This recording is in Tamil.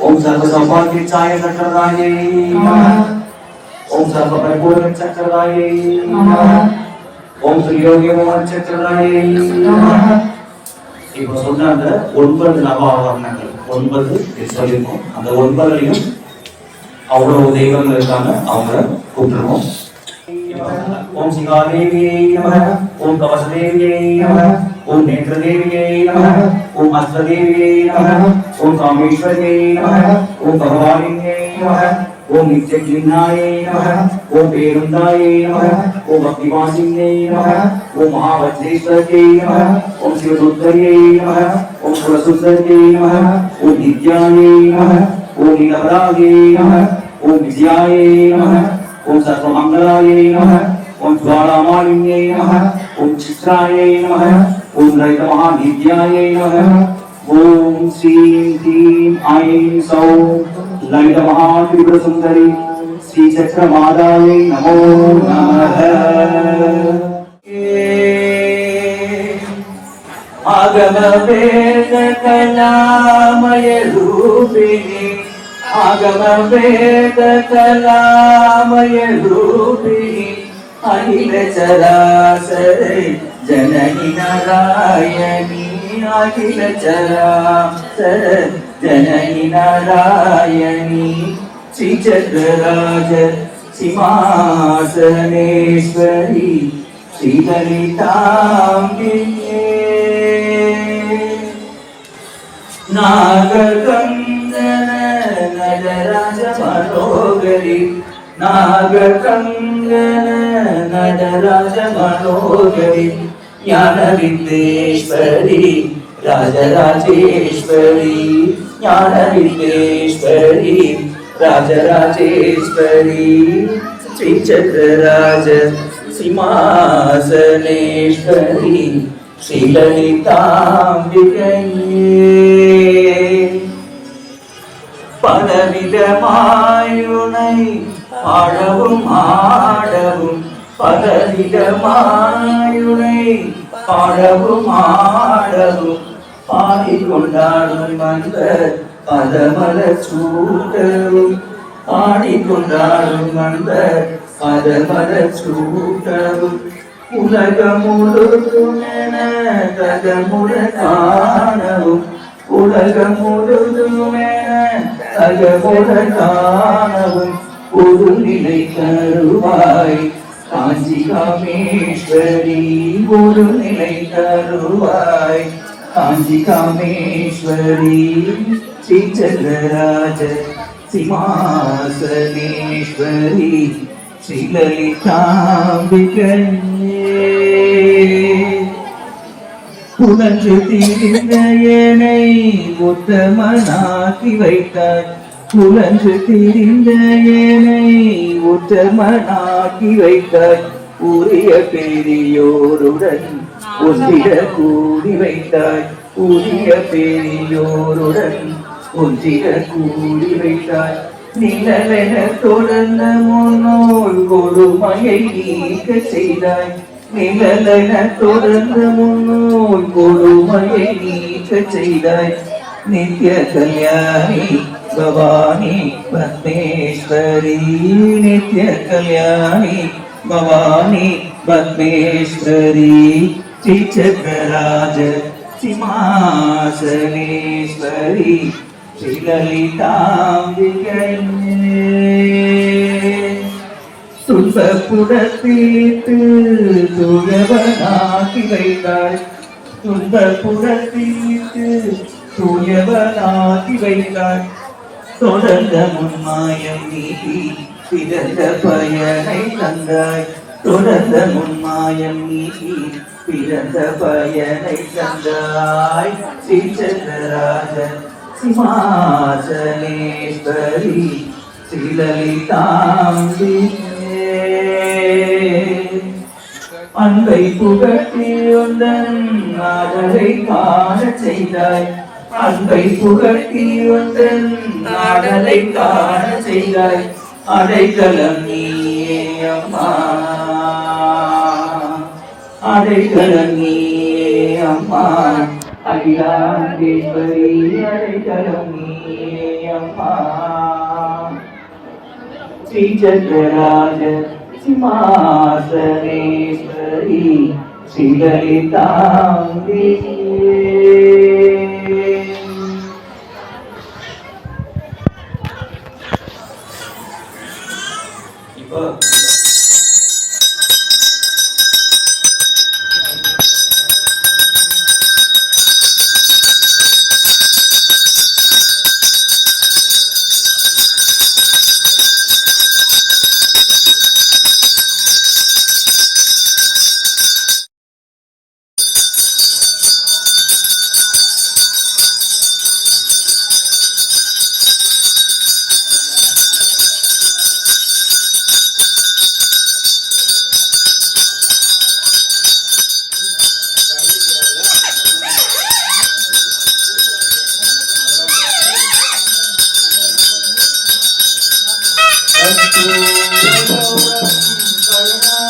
ओम सर्व सौभाग्यचाय चक्रराये ओम सर्व परिपूर्ण चक्रराये ஓம் ஸ்ரீ யோகி மோகன் சக்கரராயே இப்ப சொன்ன அந்த ஒன்பது நவாவரணங்கள் ஒன்பது சொல்லியிருக்கோம் அந்த ஒன்பதுலையும் அவ்வளவு தெய்வங்கள் இருக்காங்க அவங்க கூப்பிட்டுருவோம் ஓம் சிகாதேவியே நம ஓம் கவசதேவியே நம ஓம் நேத்திரதேவியே நம ஓம் அஸ்வதேவியே நம ஓம் காமேஸ்வரியே நம ஓம் பகவானியே நம ஓம் நித்யஜின்னாயே நம ஓம் பேருந்தாயே நம ஓம் பக்திவாசியே நம ஓம் மகாவஜ்ரேஸ்வரே நம ஓம் சிவதுர்கயே நம ஓம் குலசுந்தரே நம ஓம் நித்யாயே நம ओम नीलपदाय नमः, ओम विजयाय नमः, ओम सर्वमंगलाये नमः, ओम ज्वालामालिन्याय नमः, ओम चित्राय नमः, ओम ललितमहानित्याय नमः, ओम श्रीं क्लीं ऐं सौं ललितमहात्रिपुरसुन्दरी श्रीचक्रमादाय नमो नमः। आगम वेद कलामय रूपिणी ఆగమ వేద కళామయ రూపిణి అఖిల చరాసర జనని నారాయణి అఖిల చరాసర జనని నారాయణి శ్రీ చంద్రరాజ సిమాసనేశ్వరి శ్రీ లలితాంబియే నాగకం നടരാജമനോഹരി നാഗകങ്കന നടരാജമനോഹരി ജ്ഞാനവിദ്യേശ്വരി രാജരാജേശ്വരി ജ്ഞാനവിദ്യേശ്വരി രാജരാജേശ്വരി श्रीचक्रराज सिंहासनेश्वरी श्रीललिताम्बिकये பலவிதமாயுனை ஆழவும் ஆடவும் பலவிதமாயுனை ஆழவும் ஆடவும் பாடிக்கொண்டாடும் அந்த பதமல சூட்டவும் பாடிக்கொண்டாடும் அந்த பதமல சூட்டவும் உலகம் முழுதுமென கதமுட காணவும் உலகம் முழுதுமென தகமுட ஒரு நிலை தருவாய். காஞ்சி காமேஸ்வரி ஒரு நிலை தருவாய். காஞ்சி காமேஸ்வரி ஸ்ரீ சந்திரராஜ சிம்மாசனேஸ்வரி ஸ்ரீலலிதாம்பிகையே புலன்று தீர்ந்த ஏனை உத்தமனாக்கி வைத்தாய் புலன்று தீர்ந்த ஏனை உத்தமனாக்கி வைத்தாய் உரிய பெரியோருடன் ஒன்றிட கூடி வைத்தாய் உரிய பெரியோருடன் ஒன்றிட கூடி வைத்தாய் நிழலென தொடர்ந்த முன்னோள் கொடுமையை நீக்க செய்தாய் நிழலென தொடர்ந்த முன்னோர் கொடுமையை நீக்க செய்தாய் நித்ய கல்யாணி பவானி பத்மேஸ்வரி நித்ய கல்யாணி பவானி பத்மேஸ்வரி ஸ்ரீ சக்கரராஜ சிம்மாசனேஸ்வரி ஸ்ரீலலிதாம்பிகையே துன்பப்புடத்தீட்டு தூயவனாக்கி வைத்தாய். துன்பப்புடத்தீட்டு தூயவனாக்கி வைத்தாய். தொடர்ந்த முன்மாயம் நீதி பிறந்த பயனை தந்தாய். தொடர்ந்த முன்மாயம் நீதி பிறந்த பயனை தந்தாய். ஸ்ரீ சந்திரராஜன் சிம்மாசனேஸ்வரி ஸ்ரீலலிதாம்பிகே அன்பை புகட்டி உந்தன் நாடகை காணச் செய்தாய். அன்பை புகட்டி உந்தன் நாடலை காணச் செய்தாய். அடைக்கலம் நீயே அம்மா. அடைக்கலம் நீயே அம்மா. அடியாண்டேஸ்வரி அடைக்கலம் நீயே ஸ்ரீ சந்திரராஜன் सिंहासनेश्वरी श्रीललिताम्बे Thank you.